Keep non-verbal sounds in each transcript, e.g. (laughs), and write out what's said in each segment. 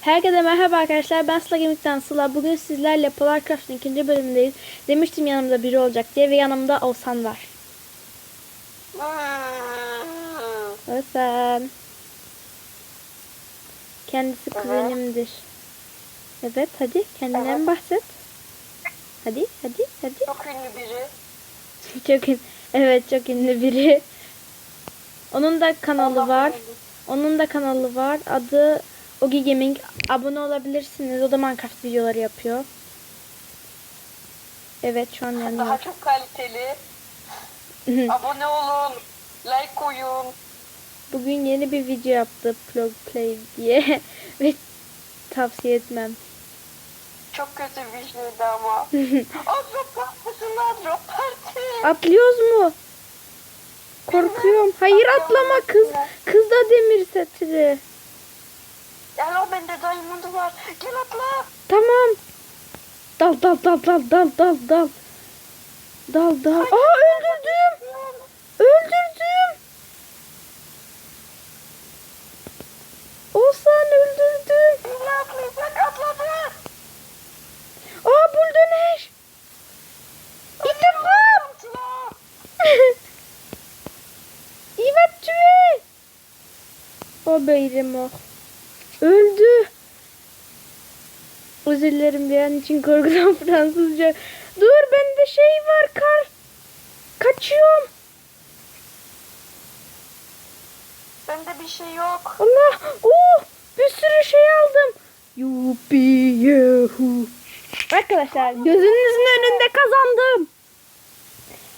Herkese merhaba arkadaşlar. Ben Sıla Gemik'ten Sıla. Bugün sizlerle Polarcraft'ın ikinci bölümündeyiz. Demiştim yanımda biri olacak diye ve yanımda Oğuzhan var. Oğuzhan. Kendisi kuzenimdir. Evet hadi kendinden Evet. bahset. Hadi hadi hadi. Çok ünlü biri. (laughs) Çok ün- evet çok ünlü biri. Onun da kanalı Allah var. Onun da kanalı var. Adı Ogi Gaming. Abone olabilirsiniz. O da Minecraft videoları yapıyor. Evet şu an Daha yanıyor. çok kaliteli. (laughs) Abone olun. Like koyun. Bugün yeni bir video yaptı Plug Play diye (laughs) ve tavsiye etmem. Çok kötü bir şeydi ama. (laughs) o drop partisinde drop parti. Atlıyoruz mu? Korkuyorum. Hayır atlama kız. Kız da demir setri. Gel o bende diamond var. Gel atla. Tamam. Dal dal dal dal dal dal dal. Dal dal. Aa öldürdüm. Öldürdüm. Oğuzhan öldürdüm. Atlayacak atladı. Aa buldunuz. İntikam. Atla. (laughs) İvat tüve. O beyrim o. Öldü. Özür dilerim bir an için korkudan (laughs) Fransızca. Dur bende şey var kar. Kaçıyorum. Bende bir şey yok. Allah. Oh bir sürü şey aldım. Yupi yuhu. Arkadaşlar gözünüzün önünde kazandım.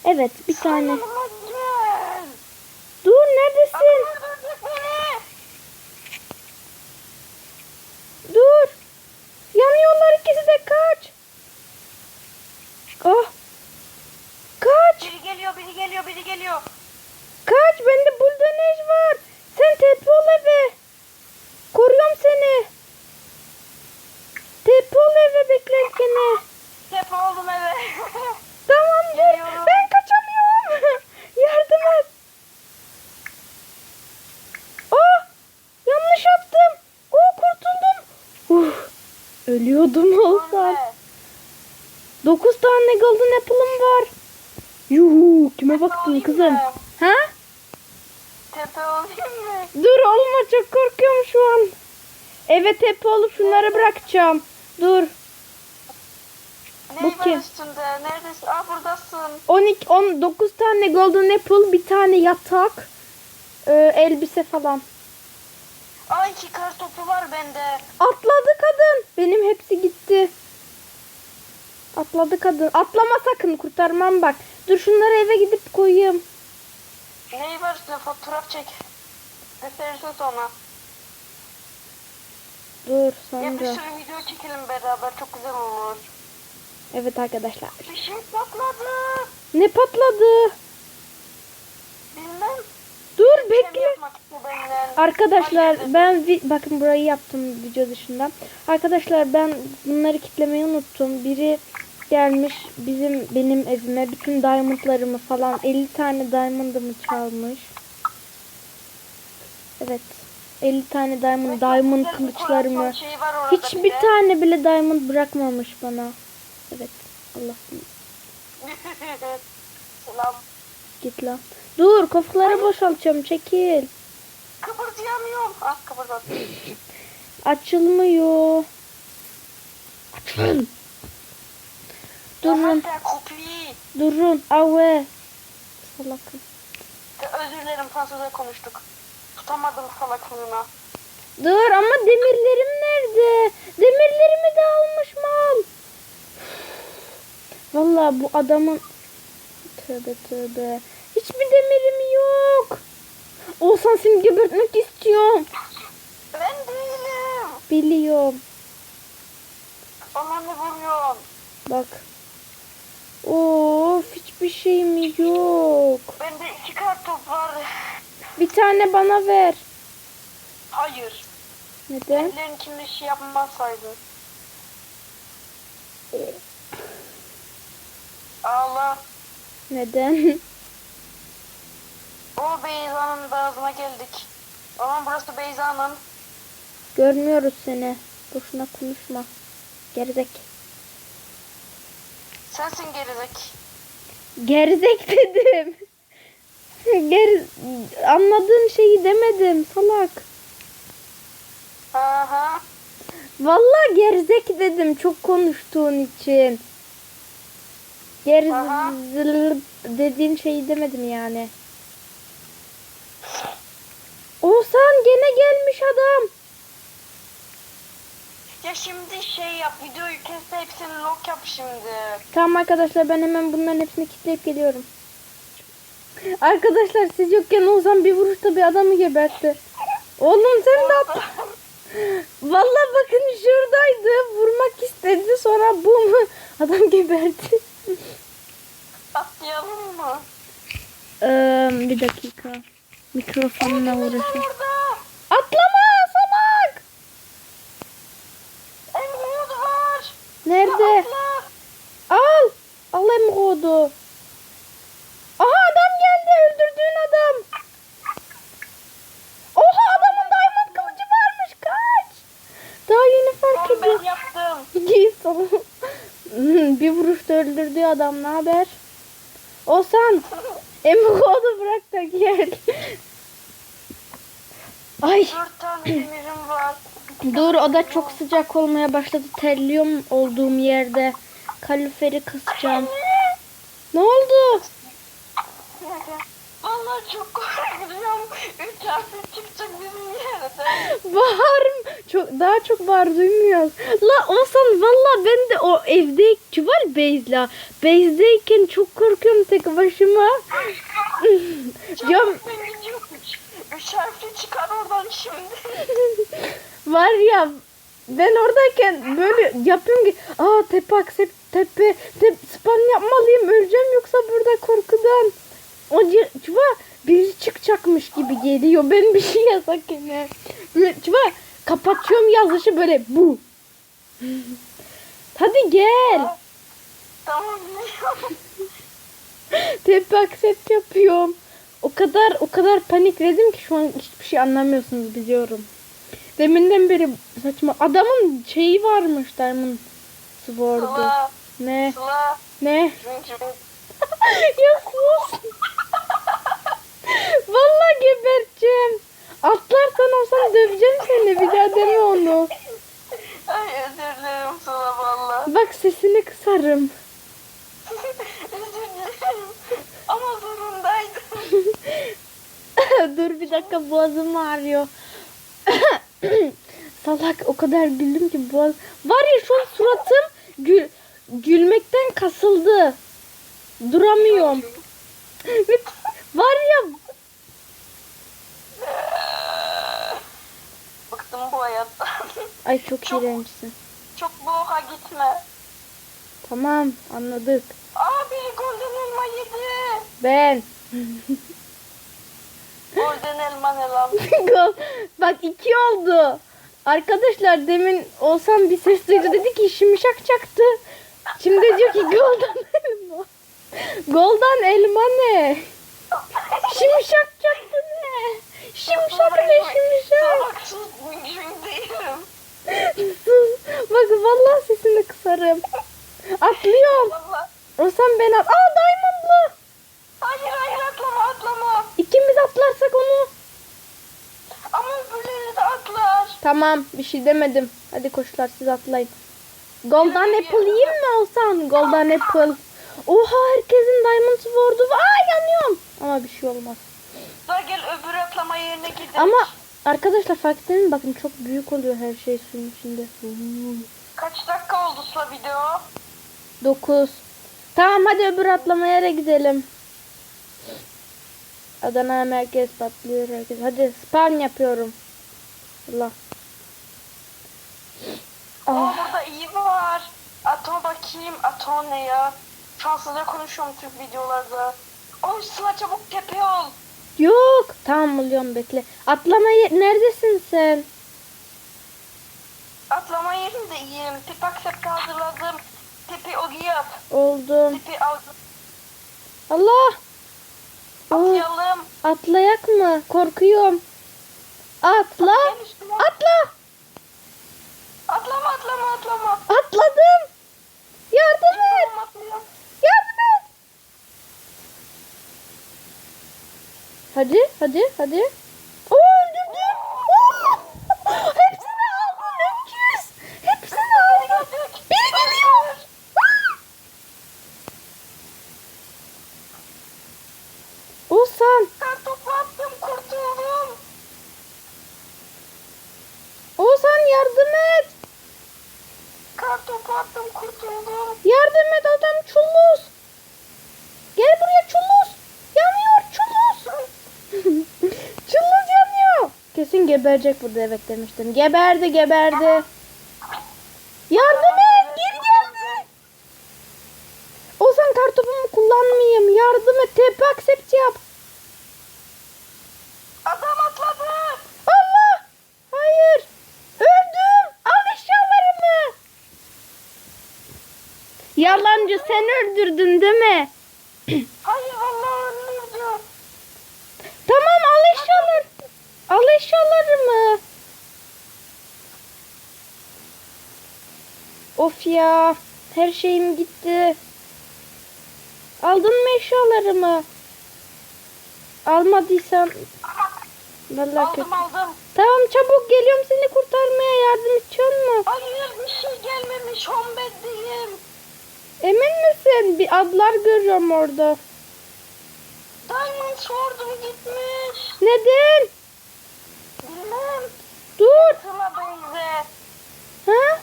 Evet bir tane. Yanıma gel. Dur neredesin? Öldürecek beni. Dur. Yanıyorlar ikisi de kaç. Oh. Kaç. Biri geliyor, biri geliyor, biri geliyor. Kaç. Bende buldanaj var. Sen tepe ol eve. Koruyorum seni. Tepe ol eve beklerken. Hep oldum eve. Tamam dur. Geliyorum. Ben kaçamıyorum. Yardım et. Oh. Yanlış yaptım. Oh kurtuldum. Uf. Ölüyordum olsam. Anne, 9 tane golden apple'ım var. Olayım kızım? Ha? Tepe olayım mı? Dur olma çok korkuyorum şu an. Evet tepe olup şunları bırakacağım. Dur. Ne Bu var kim? üstünde? Neredesin? Aa buradasın. 12 19 tane golden apple, bir tane yatak, e, elbise falan. Aa iki kar topu var bende. Atladı kadın. Benim hepsi gitti. Atladı kadın. Atlama sakın kurtarmam bak. Dur şunları eve gidip koyayım. Neyi var üstünde? Fotoğraf çek. Gösterirsin sonra. Dur Ya bir sonra. sürü video çekelim beraber. Çok güzel olur. Evet arkadaşlar. Bir şey patladı. Ne patladı? Bilmem. Dur Kim bekle. Arkadaşlar ben bakın burayı yaptım video dışında. Arkadaşlar ben bunları kitlemeyi unuttum. Biri gelmiş bizim benim evime bütün diamondlarımı falan 50 tane diamondımı çalmış. Evet. 50 tane diamond, diamond kılıçlarımı. Hiçbir tane bile diamond bırakmamış bana. Evet. Allah (laughs) Selam. git lan. Dur kofları boşaltıyorum çekil. Kıpırdayamıyorum. Ah kıpırdadım. Açılmıyor. Açılın. Durun. Durun. Ave. Salakım. Özür dilerim Fransızca konuştuk. Tutamadım salaklığına. Dur ama demirlerim nerede? Demirlerimi de almış mal. Vallahi bu adamın tövbe tövbe. Hiçbir demirim yok. Olsan seni gebertmek istiyorum. Ben değilim. Biliyorum. Bana ne vuruyorsun? Bak. Of hiçbir şeyim yok. Bende iki kartop var. Bir tane bana ver. Hayır. Neden? Ellerin kimde şey yapmasaydın. Ağla. Neden? O Beyza'nın bazına geldik. Aman burası Beyza'nın. Görmüyoruz seni. Boşuna konuşma. Gerizek. Sensin gerizek. Gerizek dedim. (laughs) Geri anladığın şeyi demedim salak. Aha. Vallahi gerizek dedim çok konuştuğun için. Geriz Aha. dediğin şeyi demedim yani. Oğuzhan gene gelmiş adam. Ya şimdi şey yap videoyu kes de hepsini lock yap şimdi. Tamam arkadaşlar ben hemen bunların hepsini kilitleyip geliyorum. Arkadaşlar siz yokken Oğuzhan bir vuruşta bir adamı gebertti. Oğlum sen de at. (laughs) Vallahi bakın şuradaydı. Vurmak istedi sonra bum (laughs) adam geberdi. Atlayalım mı? Ee, bir dakika. Mikrofonla orada. Atlama salak. Emrud var. Nerede? Al. Al emrodu. Aha adam geldi. Öldürdüğün adam. Oha adamın diamond kılıcı varmış. Kaç. Daha yeni fark ediyorum. ben yaptım. Hmm, bir vuruşta öldürdüğü adam ne haber? Osan. Emrodu bırak da gel. Ay. Dört tane demirim var. Dur o da çok sıcak olmaya başladı. Terliyorum olduğum yerde. Kaloriferi kısacağım. Ne oldu? Vallahi çok korkuyorum. Üç harfli çıkacak bizim yerden. Bağır. Çok, daha çok bağır duymuyoruz. La olsan valla ben de o evdeki var Beyza. Beyzdeyken çok korkuyorum tek başıma. Ben gidiyorum. Üç, harfli çıkar oradan şimdi. (laughs) var ya ben oradayken böyle yapıyorum ki aa tepe aksep tepe tep, spam yapmalıyım öleceğim yoksa burada korkudan. O çuva biri çıkacakmış gibi geliyor. Ben bir şey yazak yine. Böyle Çuva kapatıyorum yazışı böyle bu. (laughs) Hadi gel. Tamam. (laughs) Tepe aksept yapıyorum. O kadar o kadar panikledim ki şu an hiçbir şey anlamıyorsunuz biliyorum. Deminden beri saçma. Adamın şeyi varmış Diamond Sword'u. Sıla. Ne? Sıla. Ne? (laughs) Ya sus. Vallahi geberteceğim. Atlarsan olsam döveceğim seni. Bir daha deme onu. Ay özür dilerim Sıla valla. Bak sesini kısarım. özür dilerim. Ama zorundaydım. (laughs) Dur bir dakika boğazım ağrıyor. (laughs) (clears throat) Salak o kadar güldüm ki boğaz. Var ya şu an suratım gül gülmekten kasıldı. Duramıyorum. (laughs) Var ya Bıktım bu hayattan. ay çok Çok- iğrençsin. Çok boğa gitme. Tamam anladık. Abi golden elma yedi. Ben. (laughs) Golden elma ne lan? (laughs) Gol. Bak iki oldu. Arkadaşlar demin olsam bir ses duydu dedi ki şimşak çaktı. Şimdi diyor ki golden elma. Golden elma ne? Şimşak çaktı ne? Şimşak ne şimşak? Sus. (laughs) Bak vallahi sesini kısarım. Atlıyorum. Olsam ben at. Aa diamondlı. Hayır hayır atlama atlama. İkimiz atlarsak onu. Ama öbürleri de atlar. Tamam bir şey demedim. Hadi koçlar siz atlayın. Golden Apple yiyeyim mi olsan? Golden Apple. Oha herkesin Diamond Sword'u var. Aa yanıyorum. Ama bir şey olmaz. Daha gel öbür atlama yerine gidelim. Ama arkadaşlar fark ettiniz? Bakın çok büyük oluyor her şey suyun içinde. Kaç dakika oldu Sıla video? 9. Tamam hadi öbür atlama yere gidelim. Adana merkez patlıyor herkes. Hadi spam yapıyorum. Allah. Kim Atone ya? Fransızca konuşuyorum Türk videolarda. Oy Sıla çabuk tepeye ol. Yok. Tamam buluyorum bekle. Atlama yer- neredesin sen? Atlama yerinde iyiyim. Pipak sepka hazırladım. Tepi ogi yap. Oldum. Tepi al- Allah! Oo, atlayalım. atlayak mı? Korkuyorum. Atla! Atla! Atlama atlama atlama. Atladım. Yardım et. Yardım et. Hadi hadi hadi. Geberecek burada evet demiştim. Geberdi geberdi. Yardım et geri geldi. Ozan kartopumu kullanmayayım. Yardım et. TP accept yap. Adam atladı. Allah. Hayır. Öldüm. Al eşyalarımı. Yalancı sen öldürdün değil mi? (clears throat) Hayır vallahi öldürdü. Tamam al eşyalar. Al eşyalarımı. Of ya. Her şeyim gitti. Aldın mı eşyalarımı? Almadıysan vallahi kötü. Aldım aldım. Tamam çabuk geliyorum seni kurtarmaya yardım edecek mu? Hayır bir şey gelmemiş. Hombeddeyim. Emin misin? Bir adlar görüyorum orada. Diamond sordum gitmiş. Neden? Bilmem. Dur. Sıla Beyze. Ha?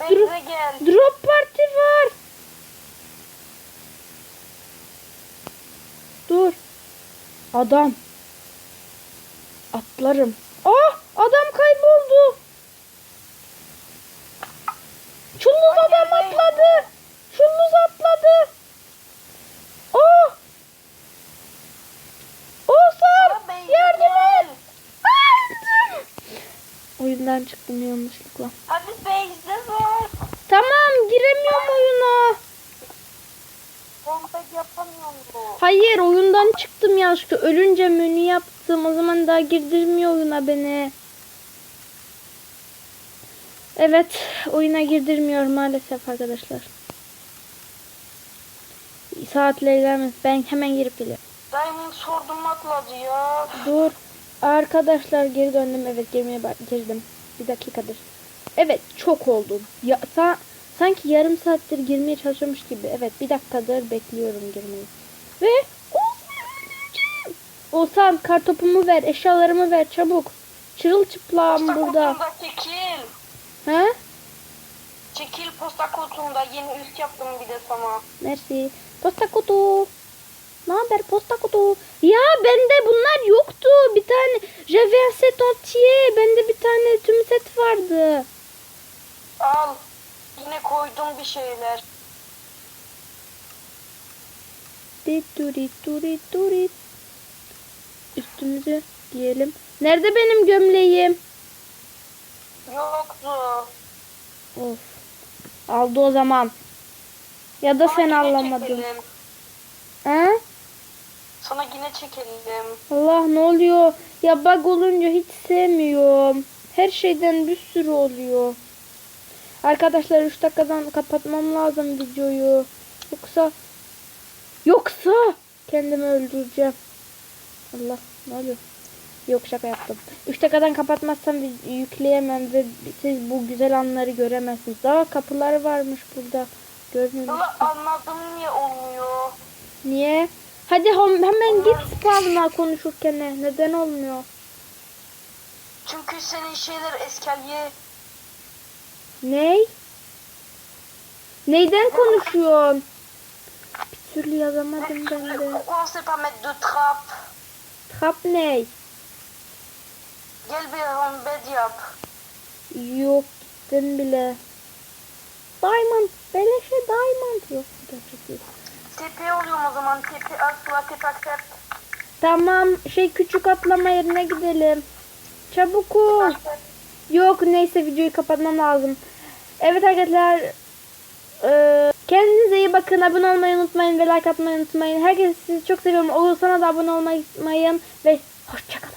Beyze gel. Drop parti var. Dur. Adam. Atlarım. Ah adam kayboldu. Çulluz adam atladı. Çulluz atladı. Oh. Oğuzhan Beyze yardım et. Öldüm. Oyundan çıktım yanlışlıkla. Hadi Beyze var. Tamam giremiyorum oyuna. Yapamıyorum. Hayır oyundan çıktım yanlışlıkla. Ölünce menü yaptım. O zaman daha girdirmiyor oyuna beni. Evet oyuna girdirmiyor maalesef arkadaşlar. Saatler ilerlemez. Ben hemen girip geliyorum. Diamond sordum atladı ya. Dur. Arkadaşlar geri döndüm. Evet girmeye girdim. Bir dakikadır. Evet çok oldu. Ya, sa- sanki yarım saattir girmeye çalışıyormuş gibi. Evet bir dakikadır bekliyorum girmeyi. Ve Oğuzhan kartopumu ver. Eşyalarımı ver çabuk. Çırılçıplağım Posta burada. kutunda çekil. Ha? Çekil posta kutunda yeni üst yaptım bir de sana. Merci. Posta kutu. Ne haber posta kutu? Ya bende bunlar yoktu. Bir tane J'avais un set entier. Bende bir tane tüm set vardı. Al. Yine koydum bir şeyler. Di duri duri duri. Üstümüzü giyelim. Nerede benim gömleğim? Yoktu. Of. Aldı o zaman. Ya da Sana sen çekelim. Ha? Sana yine çekelim. Allah ne oluyor? Ya bug olunca hiç sevmiyorum. Her şeyden bir sürü oluyor. Arkadaşlar 3 dakikadan kapatmam lazım videoyu. Yoksa yoksa kendimi öldüreceğim. Allah ne oluyor? Yok şaka yaptım. 3 dakikadan kapatmazsam yükleyemem ve siz bu güzel anları göremezsiniz. Daha kapılar varmış burada. Görmüyor Valla anladım niye olmuyor. Niye? Hadi hemen git spawn'a konuşurken ne? Neden olmuyor? Çünkü senin şeyler eskalye. Ney? Neyden konuşuyorsun? Bir türlü yazamadım ben de. On sait pas mettre de trappe? Trap ney? Gel bir hombed yap. Yok gittim bile. Diamond. Beleşe diamond. Yok. TP oluyorum o zaman. TP asla TP accept. Tamam şey küçük atlama yerine gidelim. Çabuk ol. Yok neyse videoyu kapatmam lazım. Evet arkadaşlar. eee, kendinize iyi bakın. Abone olmayı unutmayın ve like atmayı unutmayın. Herkes sizi çok seviyorum. Oğuzhan'a da abone olmayı unutmayın. Ve hoşçakalın.